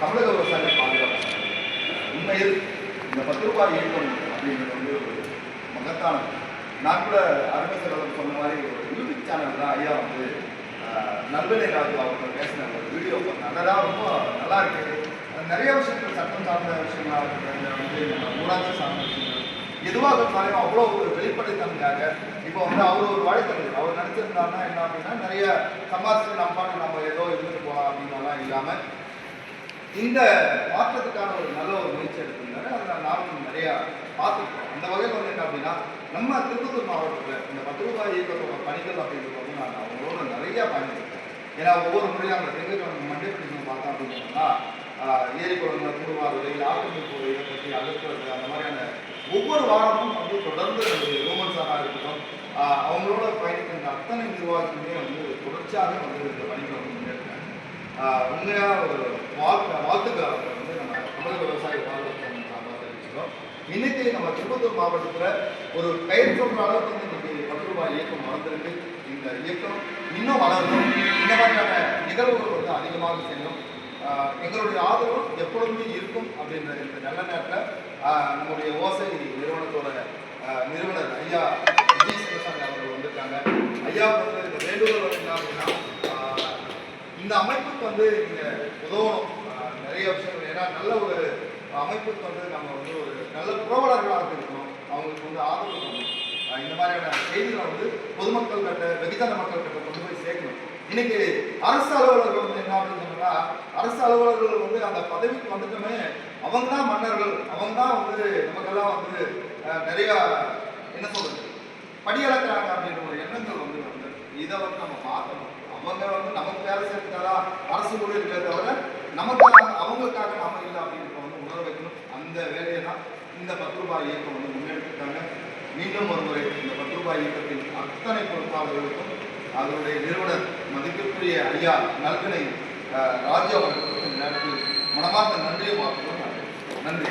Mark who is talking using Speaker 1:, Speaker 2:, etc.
Speaker 1: தமிழக விவசாயிகள் பாதுகாப்பு. உண்மையில் இந்த பத்து ரூபாய் இயக்கம் அப்படின்றது வந்து ஒரு மகத்தானது நான் கூட அருமை செல்வம் சொன்ன மாதிரி ஒரு யூடியூப் சேனல் தான் ஐயா வந்து நல்வனை ராஜு அவங்க பேசின ஒரு வீடியோ பார்த்தேன் அதெல்லாம் ரொம்ப நல்லா இருக்கு. நிறைய விஷயங்கள் சட்டம் சார்ந்த விஷயங்களா இருக்கட்டும் வந்து ஊராட்சி சார்ந்த விஷயங்கள். எதுவாக இருந்தாலும் அவ்வளோ ஒரு வெளிப்படைத்தன்மையாக இப்போ வந்து அவர் ஒரு வழக்கறிஞர் அவர் நினச்சிருந்தாருன்னா என்ன அப்படின்னா நிறைய சம்பாதிச்சு நம்ம நம்ம ஏதோ இருந்துட்டு போகலாம் அப்படின்னாலாம் இல்லாமல் இந்த மாற்றத்துக்கான ஒரு நல்ல ஒரு முயற்சி எடுத்திருந்தாரு. அதை நானும் நிறையா பார்த்துருக்கோம் அந்த வகையில் வந்து என்ன அப்படின்னா நம்ம திருப்பத்தூர் மாவட்டத்தில் இந்த பத்து ரூபாய் இயக்கத்தோட பணிகள் அப்படின்றது வந்து நான் அவங்களோட நிறையா பயணிச்சிருக்கேன் ஏன்னா ஒவ்வொரு முறையும் அந்த செங்கல் மண்டே பிடிச்சு பார்த்தோம் அப்படின்னு சொன்னால் ஏரி குளங்களை தூர்வாருது இல்லை ஆக்கிரமிப்பு இதை பற்றி அகற்றுறது அந்த மாதிரியான ஒவ்வொரு வாரமும் வந்து தொடர்ந்து ரோமன்ஸாக இருக்கட்டும் அவங்களோட பயணிக்கின்ற அத்தனை நிர்வாகத்துமே வந்து தொடர்ச்சியாக வந்து இந்த பணிகளை வந்து உண்மையாக ஒரு வாழ்த்து வாழ்த்துக்கள் வந்து நம்ம தமிழக விவசாய பாதுகாப்பு சார்பாக தெரிவிச்சுக்கிறோம் இன்னைக்கு நம்ம திருப்பத்தூர் மாவட்டத்தில் ஒரு பெயர் சொல்கிற அளவுக்கு வந்து இன்னைக்கு பத்து ரூபாய் இயக்கம் வளர்ந்துருக்கு. இந்த இயக்கம் இன்னும் வளரணும். இந்த மாதிரியான நிகழ்வுகள் வந்து அதிகமாக செய்யணும் எங்களுடைய ஆதரவு எப்பொழுதுமே இருக்கும் அப்படின்ற இந்த நல்ல நேரத்தில் நம்முடைய ஓசை நிறுவனத்தோட நிறுவனர் ஐயா விஜய் சிவசாமி அவர்கள் வந்திருக்காங்க. ஐயா இந்த அமைப்புக்கு வந்து நீங்கள் உதவணும். நிறைய விஷயங்கள். ஏன்னா நல்ல ஒரு அமைப்புக்கு வந்து நம்ம வந்து ஒரு நல்ல புரவலர்களாக இருக்கணும். அவங்களுக்கு வந்து ஆதரவு பண்ணணும் இந்த மாதிரியான செய்திகளை வந்து பொதுமக்கள் கிட்ட வெகுஜன மக்கள் கிட்ட கொண்டு போய் சேர்க்கணும். இன்னைக்கு அரசு அலுவலர்கள் வந்து என்ன அப்படின்னு சொன்னா அரசு அலுவலர்கள் வந்து அந்த பதவிக்கு வந்துட்டுமே அவங்க தான் மன்னர்கள். அவங்க தான் வந்து நமக்கெல்லாம் வந்து நிறைய என்ன சொல்றது படியளக்கிறாங்க அப்படின்ற ஒரு எண்ணங்கள் வந்து வந்து இதை வந்து நம்ம மாற்றணும் அவங்க வந்து நமக்கு வேலை சேர்த்து அரசு ஊழியர்களே தவிர நமக்காக அவங்களுக்காக நாம இல்லை அப்படின்னு வந்து உணர வைக்கணும். அந்த வேலையை தான் இந்த பத்து ரூபாய் இயக்கம் வந்து முன்னெடுத்துட்டாங்க. மீண்டும் ஒரு முறை இந்த பத்து ரூபாய் இயக்கத்தின் அத்தனை பொறுப்பாளர்களுக்கும் அதனுடைய நிறுவனர் மதிப்பிற்குரிய ஐயா நல்வினை ராஜா அவர்களுக்கு அவர்களுக்கும் இந்த நேரத்தில் மனமார்ந்த நன்றியை பார்க்கிறோம் நன்றி.